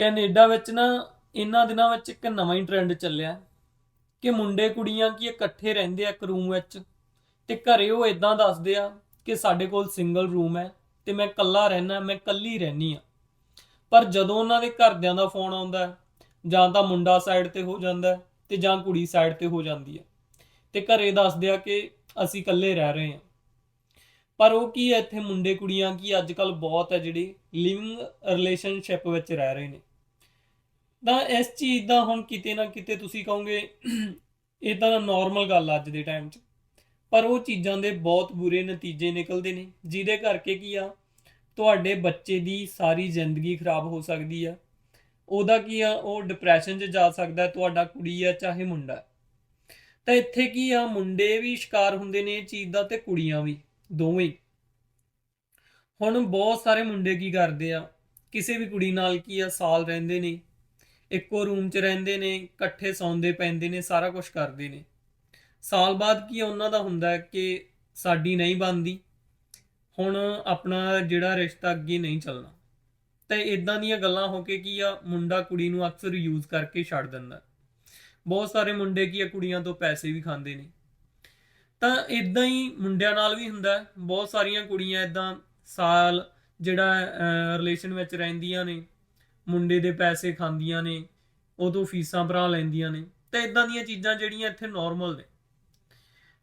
Canada ਵਿੱਚ ਨਾ, ਇਹਨਾਂ ਦਿਨਾਂ ਵਿੱਚ ਇੱਕ ਨਵਾਂ ਹੀ ਟ੍ਰੈਂਡ ਚੱਲਿਆ ਕਿ ਮੁੰਡੇ ਕੁੜੀਆਂ ਕੀ ਇਕੱਠੇ ਰਹਿੰਦੇ ਆ ਇੱਕ ਰੂਮ ਵਿੱਚ ਤੇ ਘਰੇ ਉਹ ਇਦਾਂ ਦੱਸਦੇ ਆ ਕਿ ਸਾਡੇ ਕੋਲ ਸਿੰਗਲ ਰੂਮ ਹੈ ਤੇ ਮੈਂ ਇਕੱਲਾ ਰਹਿਣਾ ਮੈਂ ਇਕੱਲੀ ਰਹਿਣੀ ਆ ਪਰ ਜਦੋਂ ਉਹਨਾਂ ਦੇ ਘਰਦਿਆਂ ਦਾ ਫੋਨ ਆਉਂਦਾ ਜਾਂ ਤਾਂ ਮੁੰਡਾ ਸਾਈਡ ਤੇ ਹੋ ਜਾਂਦਾ ਹੈ ਤੇ ਜਾਂ ਕੁੜੀ ਸਾਈਡ ਤੇ ਹੋ ਜਾਂਦੀ ਹੈ ਤੇ ਘਰੇ ਦੱਸਦੇ ਆ ਕਿ ਅਸੀਂ ਇਕੱਲੇ ਰਹਿ ਰਹੇ ਹਾਂ। ਪਰ ਉਹ ਕੀ ਹੈ, ਇੱਥੇ ਮੁੰਡੇ ਕੁੜੀਆਂ ਕੀ ਅੱਜ ਕੱਲ ਬਹੁਤ ਹੈ ਜਿਹੜੇ ਲਿਵਿੰਗ ਰਿਲੇਸ਼ਨਸ਼ਿਪ ਵਿੱਚ ਰਹਿ ਰਹੇ ਨੇ। ਤਾਂ ਇਸ ਚੀਜ਼ ਦਾ ਹੁਣ ਕਿਤੇ ਨਾ ਕਿਤੇ ਤੁਸੀਂ ਕਹੋਗੇ ਇਹ ਤਾਂ ਨਾਰਮਲ ਗੱਲ ਆ ਅੱਜ ਦੇ ਟਾਈਮ 'ਚ। ਪਰ ਉਹ ਚੀਜ਼ਾਂ ਦੇ ਬਹੁਤ ਬੁਰੇ ਨਤੀਜੇ ਨਿਕਲਦੇ ਨੇ, ਜਿਹਦੇ ਕਰਕੇ ਕੀ ਆ, ਤੁਹਾਡੇ ਬੱਚੇ ਦੀ ਸਾਰੀ ਜ਼ਿੰਦਗੀ ਖਰਾਬ ਹੋ ਸਕਦੀ ਆ। ਉਹਦਾ ਕੀ ਆ, ਉਹ ਡਿਪਰੈਸ਼ਨ 'ਚ ਜਾ ਸਕਦਾ, ਤੁਹਾਡਾ ਕੁੜੀ ਆ, ਚਾਹੇ ਮੁੰਡਾ ਤਾਂ ਇੱਥੇ ਕੀ ਆ, ਮੁੰਡੇ ਵੀ ਸ਼ਿਕਾਰ ਹੁੰਦੇ ਨੇ ਇਹ ਚੀਜ਼ ਦਾ ਤੇ ਕੁੜੀਆਂ ਵੀ, ਦੋਵੇਂ ਹੁਣ ਬਹੁਤ ਸਾਰੇ ਮੁੰਡੇ ਕੀ ਕਰਦੇ ਆ, ਕਿਸੇ ਵੀ ਕੁੜੀ ਨਾਲ ਕੀ ਆ, ਸਾਲ ਰਹਿੰਦੇ ਨੇ। ਇੱਕੋ ਰੂਮ 'ਚ ਰਹਿੰਦੇ ਨੇ, ਇਕੱਠੇ ਸੌਂਦੇ ਪੈਂਦੇ ਨੇ, ਸਾਰਾ ਕੁਝ ਕਰਦੇ ਨੇ। ਸਾਲ ਬਾਅਦ ਕੀ ਉਹਨਾਂ ਦਾ ਹੁੰਦਾ ਕਿ ਸਾਡੀ ਨਹੀਂ ਬਣਦੀ, ਹੁਣ ਆਪਣਾ ਜਿਹੜਾ ਰਿਸ਼ਤਾ ਅੱਗੇ ਨਹੀਂ ਚੱਲਣਾ। ਤੇ ਇਦਾਂ ਦੀਆਂ ਗੱਲਾਂ ਹੋ ਕੇ ਕੀ ਆ, ਮੁੰਡਾ ਕੁੜੀ ਨੂੰ ਅਕਸਰ ਯੂਜ਼ ਕਰਕੇ ਛੱਡ ਦਿੰਦਾ ਬਹੁਤ ਸਾਰੇ ਮੁੰਡੇ ਕੀ ਆ, ਕੁੜੀਆਂ ਤੋਂ ਪੈਸੇ ਵੀ ਖਾਂਦੇ ਨੇ। ਤਾਂ ਇਦਾਂ ਹੀ ਮੁੰਡਿਆਂ ਨਾਲ ਵੀ ਹੁੰਦਾ ਬਹੁਤ ਸਾਰੀਆਂ ਕੁੜੀਆਂ ਇਦਾਂ ਸਾਲ ਜਿਹੜਾ ਰਿਲੇਸ਼ਨ ਵਿੱਚ ਰਹਿੰਦੀਆਂ ਨੇ ਮੁੰਡੇ ਦੇ ਪੈਸੇ ਖਾਂਦੀਆਂ ਨੇ, ਉਦੋਂ ਫੀਸਾਂ ਭਰਾ ਲੈਂਦੀਆਂ ਨੇ, ਤਾਂ ਇਦਾਂ ਦੀਆਂ ਚੀਜ਼ਾਂ ਜਿਹੜੀਆਂ ਇੱਥੇ ਨਾਰਮਲ ਨੇ।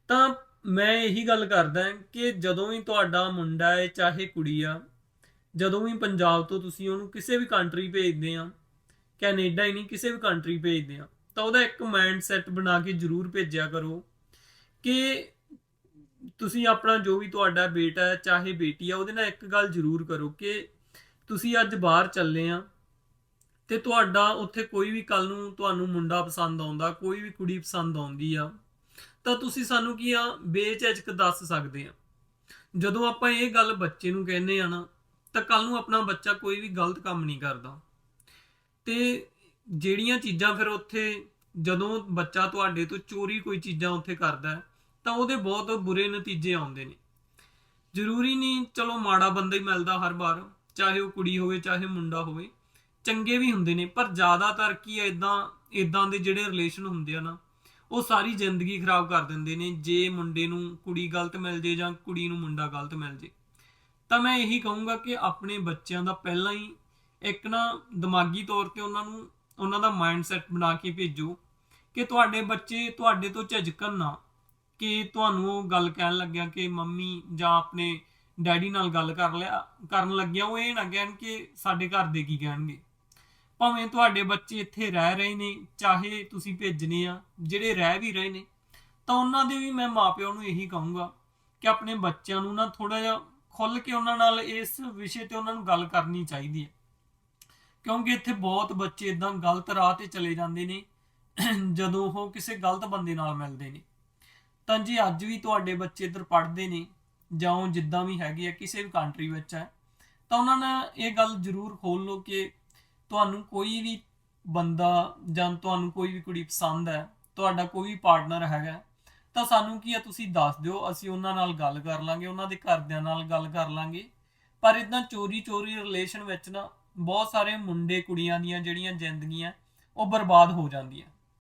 ਤਾਂ ਮੈਂ ਇਹੀ ਗੱਲ ਕਰਦਾ ਕਿ ਜਦੋਂ ਵੀ ਤੁਹਾਡਾ ਮੁੰਡਾ ਹੈ, ਚਾਹੇ ਕੁੜੀ ਆ, ਜਦੋਂ ਵੀ ਪੰਜਾਬ ਤੋਂ ਤੁਸੀਂ ਉਹਨੂੰ ਕਿਸੇ ਵੀ ਕੰਟਰੀ ਭੇਜਦੇ ਆ, ਕੈਨੇਡਾ ਹੀ ਨਹੀਂ, ਕਿਸੇ ਵੀ ਕੰਟਰੀ ਭੇਜਦੇ ਆ, ਤਾਂ ਉਹਦਾ ਇੱਕ ਮਾਈਂਡ ਸੈਟ ਬਣਾ ਕੇ ਜ਼ਰੂਰ ਭੇਜਿਆ ਕਰੋ ਕਿ ਤੁਸੀਂ ਆਪਣਾ ਜੋ ਵੀ ਤੁਹਾਡਾ ਬੇਟਾ ਹੈ, ਚਾਹੇ ਬੇਟੀ ਆ, ਉਹਦੇ ਨਾਲ ਇੱਕ ਗੱਲ ਜ਼ਰੂਰ ਕਰੋ ਕਿ ਤੁਸੀਂ ਅੱਜ ਬਾਹਰ ਚੱਲੇ ਆ ਤੇ ਤੁਹਾਡਾ ਉੱਥੇ ਕੋਈ ਵੀ ਕੱਲ ਨੂੰ ਤੁਹਾਨੂੰ ਮੁੰਡਾ ਪਸੰਦ ਆਉਂਦਾ ਕੋਈ ਵੀ ਕੁੜੀ ਪਸੰਦ ਆਉਂਦੀ ਆ ਤਾਂ ਤੁਸੀਂ ਸਾਨੂੰ ਕੀ ਆ ਬੇਝਿਜਕ ਦੱਸ ਸਕਦੇ ਆ। ਜਦੋਂ ਆਪਾਂ ਇਹ ਗੱਲ ਬੱਚੇ ਨੂੰ ਕਹਿੰਦੇ ਆ ਨਾ ਤਾਂ ਕੱਲ ਨੂੰ ਆਪਣਾ ਬੱਚਾ ਕੋਈ ਵੀ ਗਲਤ ਕੰਮ ਨਹੀਂ ਕਰਦਾ। ਤੇ ਜਿਹੜੀਆਂ ਚੀਜ਼ਾਂ ਫਿਰ ਉੱਥੇ ਜਦੋਂ ਬੱਚਾ ਤੁਹਾਡੇ ਤੋਂ ਚੋਰੀ ਕੋਈ ਚੀਜ਼ਾਂ ਉੱਥੇ ਕਰਦਾ ਹੈ, ਤਾਂ ਉਹਦੇ ਬਹੁਤ ਬੁਰੇ ਨਤੀਜੇ ਆਉਂਦੇ ਨੇ। ਜ਼ਰੂਰੀ ਨਹੀਂ ਚਲੋ ਮਾੜਾ ਬੰਦਾ ਹੀ ਮਿਲਦਾ ਹਰ ਵਾਰ ਚਾਹੇ ਉਹ ਕੁੜੀ ਹੋਵੇ ਚਾਹੇ ਮੁੰਡਾ ਹੋਵੇ। ਚੰਗੇ ਵੀ ਹੁੰਦੇ ਨੇ, ਪਰ ਜ਼ਿਆਦਾਤਰ ਕੀ ਹੈ ਇਦਾਂ ਇਦਾਂ ਦੇ ਜਿਹੜੇ ਰਿਲੇਸ਼ਨ ਹੁੰਦੇ ਆ ਨਾ, ਉਹ ਸਾਰੀ ਜ਼ਿੰਦਗੀ ਖਰਾਬ ਕਰ ਦਿੰਦੇ ਨੇ, ਜੇ ਮੁੰਡੇ ਨੂੰ ਕੁੜੀ ਗਲਤ ਮਿਲ ਜੇ ਜਾਂ ਕੁੜੀ ਨੂੰ ਮੁੰਡਾ ਗਲਤ ਮਿਲ ਜੇ। ਤਾਂ ਮੈਂ ਇਹੀ ਕਹੂੰਗਾ ਕਿ ਆਪਣੇ ਬੱਚਿਆਂ ਦਾ ਪਹਿਲਾਂ ਹੀ ਇੱਕ ਨਾ ਦਿਮਾਗੀ ਤੌਰ ਤੇ ਉਹਨਾਂ ਨੂੰ, ਉਹਨਾਂ ਦਾ ਮਾਈਂਡ ਸੈਟ ਬਣਾ ਕੇ ਭੇਜੋ ਕਿ ਤੁਹਾਡੇ ਬੱਚੇ ਤੁਹਾਡੇ ਤੋਂ ਝਿਜਕਣ ਨਾ ਕਿ ਤੁਹਾਨੂੰ ਉਹ ਗੱਲ ਕਹਿਣ ਲੱਗਿਆ ਕਿ ਮੰਮੀ ਜਾਂ ਆਪਣੇ ਡੈਡੀ ਨਾਲ ਗੱਲ ਕਰ ਲਿਆ, ਕਰਨ ਲੱਗਿਆ ਉਹ ਇਹ ਨਾ ਕਹਿਣ ਕਿ ਸਾਡੇ ਘਰ ਦੇ ਕੀ ਕਹਿਣਗੇ। ਭਾਵੇਂ ਤੁਹਾਡੇ ਬੱਚੇ ਇੱਥੇ ਰਹਿ ਰਹੇ ਨੇ, ਚਾਹੇ ਤੁਸੀਂ ਭੇਜਨੇ ਆ, ਜਿਹੜੇ ਰਹਿ ਵੀ ਰਹੇ ਨੇ, ਤਾਂ ਉਹਨਾਂ ਦੇ ਵੀ ਮੈਂ ਮਾਪਿਆਂ ਨੂੰ ਇਹੀ ਕਹੂੰਗਾ ਕਿ ਆਪਣੇ ਬੱਚਿਆਂ ਨੂੰ ਨਾ ਥੋੜਾ ਜਿਹਾ ਖੁੱਲ ਕੇ ਉਹਨਾਂ ਨਾਲ ਇਸ ਵਿਸ਼ੇ ਤੇ ਉਹਨਾਂ ਨੂੰ ਗੱਲ ਕਰਨੀ ਚਾਹੀਦੀ ਹੈ। ਕਿਉਂਕਿ ਇੱਥੇ ਬਹੁਤ ਬੱਚੇ ਇਦਾਂ ਗਲਤ ਰਾਹ ਤੇ ਚਲੇ ਜਾਂਦੇ ਨੇ, ਜਦੋਂ ਉਹ ਕਿਸੇ ਗਲਤ ਬੰਦੇ ਨਾਲ ਮਿਲਦੇ ਨੇ। ਤਾਂ ਜੀ ਅੱਜ ਵੀ ਤੁਹਾਡੇ ਬੱਚੇ ਇੱਧਰ ਪੜ੍ਹਦੇ ਨੇ, ਜਾਂ ਉਹ ਜਿੱਦਾਂ ਵੀ ਹੈਗੇ ਆ, ਕਿਸੇ ਵੀ ਕੰਟਰੀ ਵਿੱਚ ਹੈ, ਤਾਂ ਉਹਨਾਂ ਨੇ ਇਹ ਗੱਲ ਜ਼ਰੂਰ ਖੋਲ ਲਓ ਕਿ ਤੁਹਾਨੂੰ ਕੋਈ ਵੀ ਬੰਦਾ ਜਾਂ ਤੁਹਾਨੂੰ ਕੋਈ ਵੀ ਕੁੜੀ ਪਸੰਦ ਹੈ, ਤੁਹਾਡਾ ਕੋਈ ਵੀ ਪਾਰਟਨਰ ਹੈਗਾ, ਤਾਂ ਸਾਨੂੰ ਕੀ ਆ ਤੁਸੀਂ ਦੱਸ ਦਿਓ, ਅਸੀਂ ਉਹਨਾਂ ਨਾਲ ਗੱਲ ਕਰ ਲਾਂਗੇ, ਉਹਨਾਂ ਦੇ ਘਰਦਿਆਂ ਨਾਲ ਗੱਲ ਕਰ ਲਾਂਗੇ। ਪਰ ਇਦਾਂ ਚੋਰੀ ਚੋਰੀ ਰਿਲੇਸ਼ਨ ਵਿੱਚ ਨਾ ਬਹੁਤ ਸਾਰੇ ਮੁੰਡੇ ਕੁੜੀਆਂ ਦੀਆਂ ਜਿਹੜੀਆਂ ਜ਼ਿੰਦਗੀਆਂ, ਉਹ ਬਰਬਾਦ ਹੋ ਜਾਂਦੀਆਂ।